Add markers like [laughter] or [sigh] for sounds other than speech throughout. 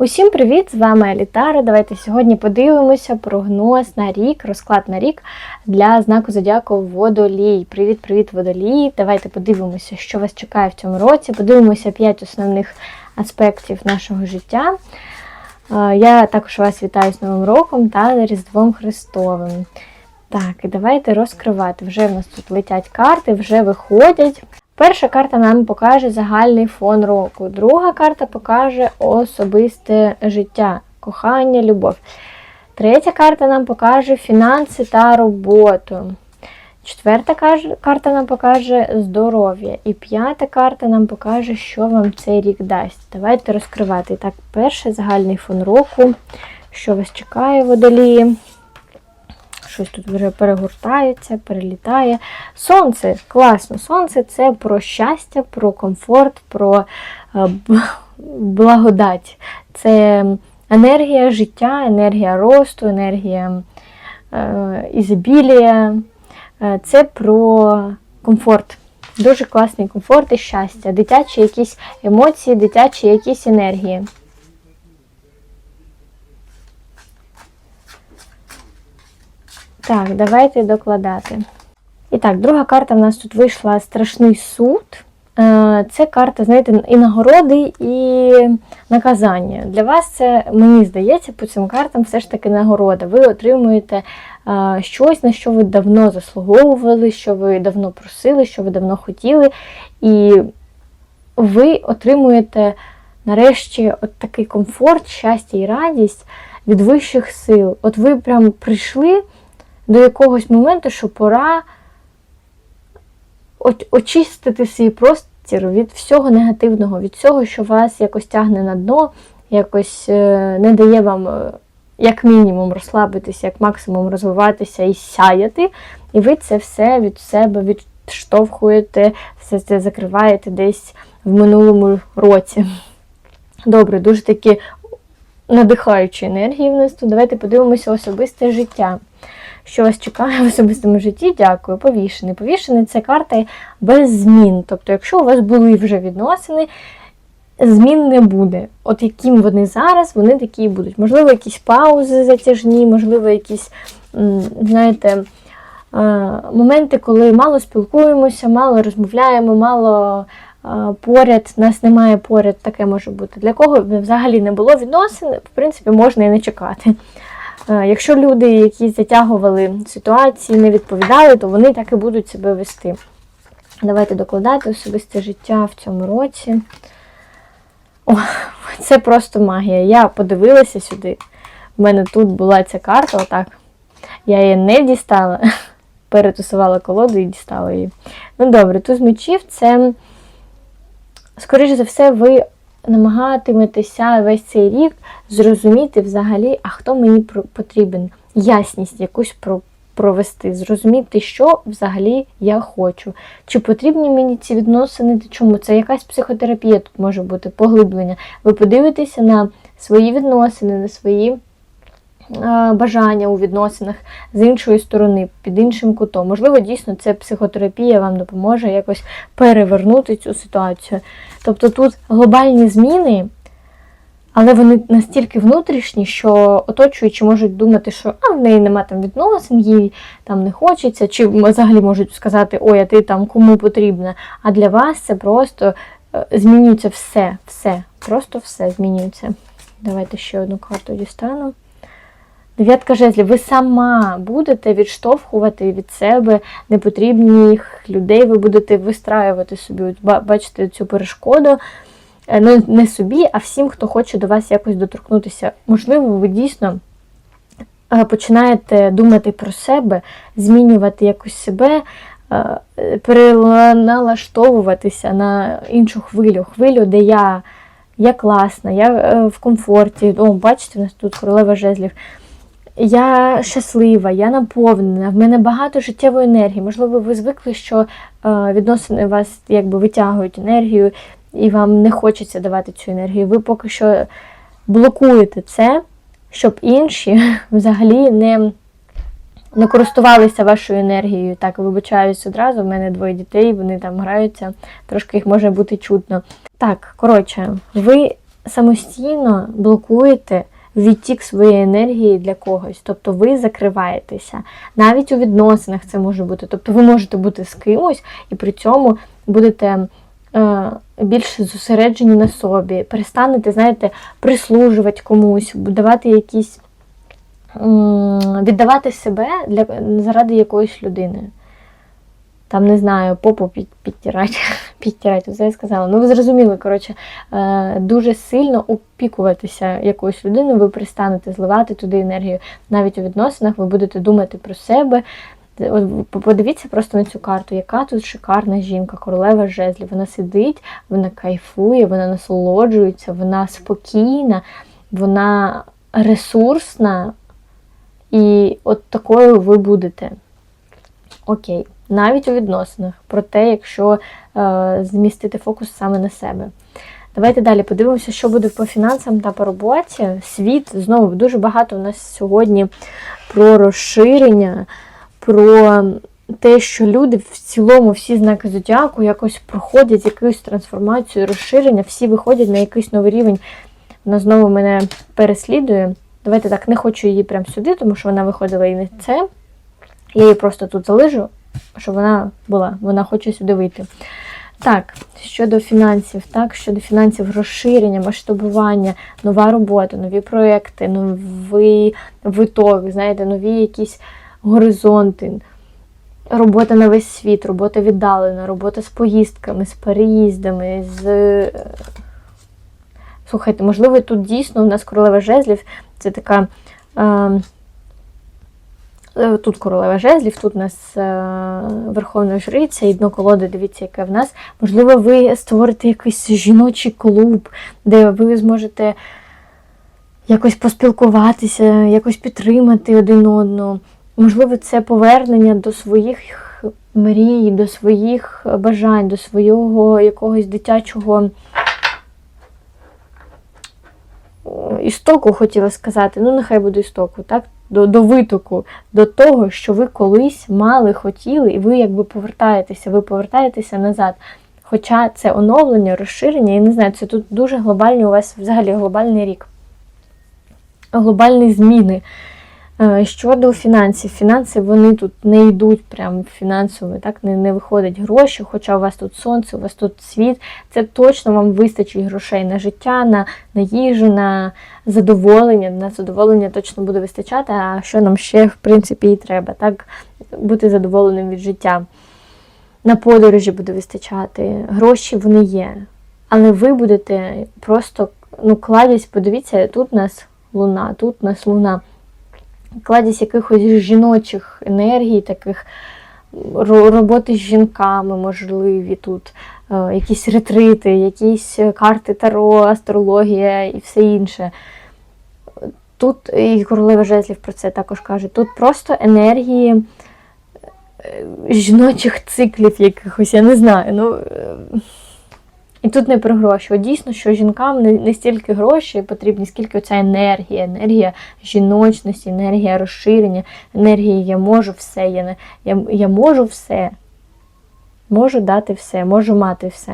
Усім привіт! З вами Алітара. Давайте сьогодні подивимося прогноз на рік, розклад на рік для знаку зодіаку Водолій. Привіт-привіт, Водолій! Давайте подивимося, що вас чекає в цьому році. Подивимося 5 основних аспектів нашого життя. Я також вас вітаю з Новим роком та Різдвом Христовим. Так, і давайте розкривати. Вже в нас тут летять карти, вже виходять. Перша карта нам покаже загальний фон року. Друга карта покаже особисте життя, кохання, любов. Третя карта нам покаже фінанси та роботу. Четверта карта нам покаже здоров'я. І п'ята карта нам покаже, що вам цей рік дасть. Давайте розкривати. І так, перший загальний фон року. Що вас чекає, водолії? Щось тут вже перегортається, перелітає. Сонце, класно. Сонце це про щастя, про комфорт, про е, благодать. Це енергія життя, енергія росту, енергія е, ізобілія. Е, Це про комфорт. Дуже класний комфорт і щастя, дитячі якісь емоції, дитячі якісь енергії. Так, давайте докладати. І так, друга карта в нас тут вийшла Страшний суд. Е, Це карта, знаєте, і нагороди, і наказання. Для вас це, мені здається, по цим картам все ж таки нагорода. Ви отримуєте е, щось, на що ви давно заслуговували, що ви давно просили, що ви давно хотіли. І ви отримуєте нарешті от такий комфорт, щастя і радість від вищих сил. От ви прям прийшли до якогось моменту, що пора очистити свій простір від всього негативного, від всього, що вас якось тягне на дно, якось е, не дає вам, е, як мінімум, розслабитися, як максимум розвиватися і сяяти. І ви це все від себе відштовхуєте, все це закриваєте десь в минулому році. Добре, дуже такі надихаючі енергії в нас тут. Давайте подивимося особисте життя. Що вас чекає в особистому житті? Дякую. Повішений. Повішений це карта без змін. Тобто, якщо у вас були вже відносини, змін не буде. От яким вони зараз, вони такі будуть. Можливо, якісь паузи затяжні, можливо, якісь, знаєте, моменти, коли мало спілкуємося, мало розмовляємо, мало поряд, нас немає поряд, таке може бути. Для кого взагалі не було відносин, в принципі, можна і не чекати. Е, Якщо люди, які затягували ситуації, не відповідали, то вони так і будуть себе вести. Давайте докладати особисте життя в цьому році. О, [laughs] це просто магія. Я подивилася сюди. У мене тут була ця карта, отак. Я її не дістала, [laughs] перетусувала колоду і дістала її. Ну добре, туз мечів це, скоріш за все, ви намагатиметеся весь цей рік зрозуміти взагалі, а хто мені потрібен. Ясність якусь про, провести, зрозуміти, що взагалі я хочу. Чи потрібні мені ці відносини? Чому? Це якась психотерапія тут може бути, поглиблення. Ви подивитеся на свої відносини, на свої бажання у відносинах з іншої сторони, під іншим кутом. Можливо, дійсно це психотерапія вам допоможе якось перевернути цю ситуацію. Тобто тут глобальні зміни, але вони настільки внутрішні, що оточуючі можуть думати, що а в неї нема там відносин, їй там не хочеться, чи взагалі можуть сказати, ой, а ти там кому потрібна. А для вас це просто е, змінюється все, все, просто все змінюється. Давайте ще одну карту дістану. Дев'ятка жезлів, ви сама будете відштовхувати від себе непотрібних людей, ви будете вистраювати собі, бачите цю перешкоду. Е, Ну, не собі, а всім, хто хоче до вас якось доторкнутися. Можливо, ви дійсно е, починаєте думати про себе, змінювати якось себе, е, переналаштовуватися на іншу хвилю, хвилю, де я, я класна, я в комфорті. О, бачите, у нас тут королева жезлів. Я щаслива, я наповнена, в мене багато життєвої енергії. Можливо, ви звикли, що е, відносини вас якби витягують енергію, і вам не хочеться давати цю енергію. Ви поки що блокуєте це, щоб інші [laughs] взагалі не, не користувалися вашою енергією. Так, вибачаюсь одразу, в мене двоє дітей, вони там граються, трошки їх може бути чутно. Так, коротше, ви самостійно блокуєте відтік своєї енергії для когось. Тобто ви закриваєтеся. Навіть у відносинах це може бути. Тобто ви можете бути з кимось і при цьому будете. е, Більш зосереджені на собі, перестанете, знаєте, прислужувати комусь, давати якісь віддавати себе для, заради якоїсь людини. Там, не знаю, попу під, підтирати, підтирати, це я сказала. Ну, ви зрозуміли, коротше, е, дуже сильно опікуватися якоюсь людиною, ви перестанете зливати туди енергію. Навіть у відносинах ви будете думати про себе. Подивіться просто на цю карту, яка тут шикарна жінка, королева жезлів. Вона сидить, вона кайфує, вона насолоджується, вона спокійна, вона ресурсна. І от такою ви будете. Окей, навіть у відносинах, про те, якщо е, змістити фокус саме на себе. Давайте далі подивимося, що буде по фінансам та по роботі. Світ, знову дуже багато у нас сьогодні про розширення, про те, що люди в цілому, всі знаки зодіаку якось проходять якусь трансформацію, розширення, всі виходять на якийсь новий рівень. Вона знову мене переслідує. Давайте так, не хочу її прямо сюди, тому що вона виходила і не це. Я її просто тут залижу, щоб вона була, вона хоче сюди вийти. Так, щодо фінансів, так, щодо фінансів, розширення, масштабування, нова робота, нові проекти, новий виток, знаєте, нові якісь горизонти, робота на весь світ, робота віддалена, робота з поїздками, з переїздами, з. Слухайте, можливо, тут дійсно у нас королева жезлів це така. Е, Тут королева жезлів, тут у нас е, Верховна Жриця і дно колоди, дивіться, яке в нас. Можливо, ви створите якийсь жіночий клуб, де ви зможете якось поспілкуватися, якось підтримати один одного. Можливо, це повернення до своїх мрій, до своїх бажань, до свого якогось дитячого істоку, хотіла сказати. Ну, нехай буде істоку, так? До до витоку, до того, що ви колись мали, хотіли, і ви якби повертаєтеся, ви повертаєтеся назад. Хоча це оновлення, розширення, я не знаю, це тут дуже глобальний у вас взагалі глобальний рік, глобальні зміни. Е, щодо фінансів, фінанси вони тут не йдуть прям фінансово, так не не виходять гроші, хоча у вас тут сонце, у вас тут світ, це точно вам вистачить грошей на життя, на на їжу, на задоволення. На задоволення точно буде вистачати, а що нам ще, в принципі, і треба, так, бути задоволеним від життя. На подорожі буде вистачати, гроші вони є. Але ви будете просто ну, кладясь, подивіться, тут нас луна, тут нас луна кладість якихось жіночих енергій, таких роботи з жінками можливі тут, е, якісь ретрити, якісь карти Таро, астрологія і все інше. Тут і королева жезлів про це також каже. Тут просто енергії е, жіночих циклів якихось, я не знаю. ну... І тут не про гроші. От Дійсно, що жінкам не, не стільки гроші потрібні, скільки оця енергія, енергія жіночності, енергія розширення, енергія я можу все, я, я, я можу все, можу дати все, можу мати все.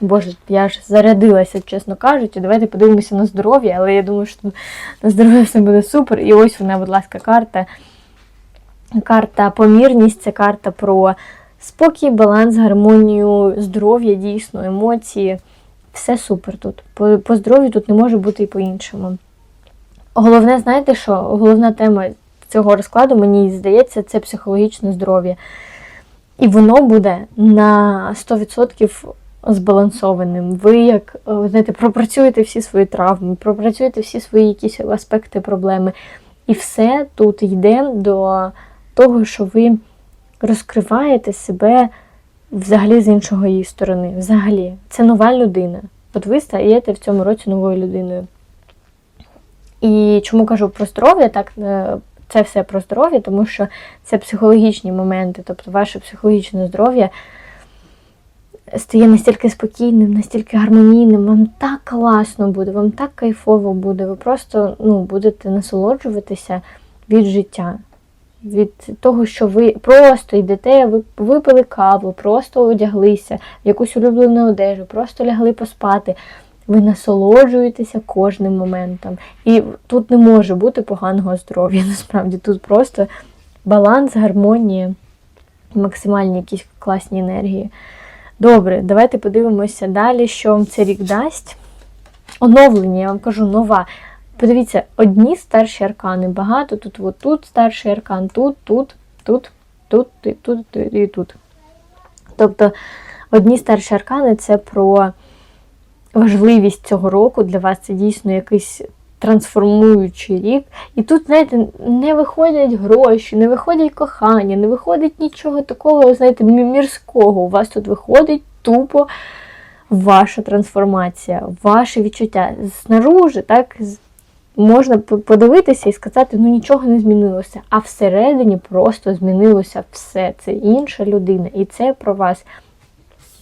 Боже, я ж зарядилася, чесно кажучи. Давайте подивимося на здоров'я, але я думаю, що на здоров'я все буде супер. І ось вона, будь ласка, карта. Карта помірність це карта про Спокій, баланс, гармонію, здоров'я, дійсно, емоції. Все супер тут. По, по здоров'ю тут не може бути і по-іншому. Головне, знаєте що? Головна тема цього розкладу, мені здається, це психологічне здоров'я. І воно буде на 100% збалансованим. Ви як знаєте, пропрацюєте всі свої травми, пропрацюєте всі свої якісь аспекти проблеми. І все тут йде до того, що ви розкриваєте себе взагалі з іншого її сторони. Взагалі, це нова людина. От ви стаєте в цьому році новою людиною. І чому кажу про здоров'я, так е, це все про здоров'я, тому що це психологічні моменти, тобто ваше психологічне здоров'я стає настільки спокійним, настільки гармонійним, вам так класно буде, вам так кайфово буде, ви просто ну, будете насолоджуватися від життя від того, що ви просто йдете, ви випили каву, просто одяглися, в якусь улюблену одежу, просто лягли поспати. ви насолоджуєтеся кожним моментом. І тут не може бути поганого здоров'я. [laughs] Насправді тут просто баланс, гармонія, максимальні якісь класні енергії. Добре, давайте подивимося далі, що вам цей рік дасть. Оновлення, я вам кажу, нова. Подивіться, одні старші аркани. Багато тут, от тут старший аркан, тут, тут, тут, тут, і тут і тут. Тобто одні старші аркани це про важливість цього року. Для вас це дійсно якийсь трансформуючий рік. І тут, знаєте, не виходять гроші, не виходять кохання, не виходить нічого такого, знаєте, мірського. У вас тут виходить тупо ваша трансформація, ваше відчуття. Снаружи, так, можна подивитися і сказати, ну нічого не змінилося. А всередині просто змінилося все. Це інша людина, і це про вас.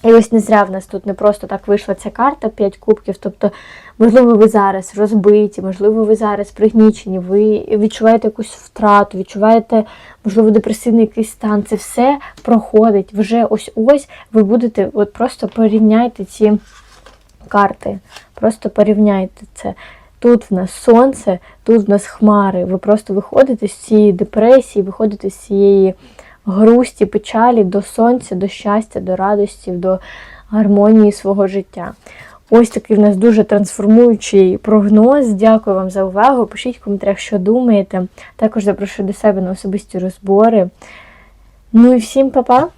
І ось не зря в нас тут не просто так вийшла ця карта 5 кубків. Тобто, можливо, ви зараз розбиті, можливо, ви зараз пригнічені, ви відчуваєте якусь втрату, відчуваєте, можливо, депресивний якийсь стан. Це все проходить. Вже ось-ось ви будете, от просто порівняйте ці карти. Просто порівняйте це. Тут в нас сонце, тут в нас хмари. Ви просто виходите з цієї депресії, виходите з цієї грусті, печалі до сонця, до щастя, до радості, до гармонії свого життя. Ось такий в нас дуже трансформуючий прогноз. Дякую вам за увагу. Пишіть в коментарях, що думаєте. Також запрошую до себе на особисті розбори. Ну і всім па-па!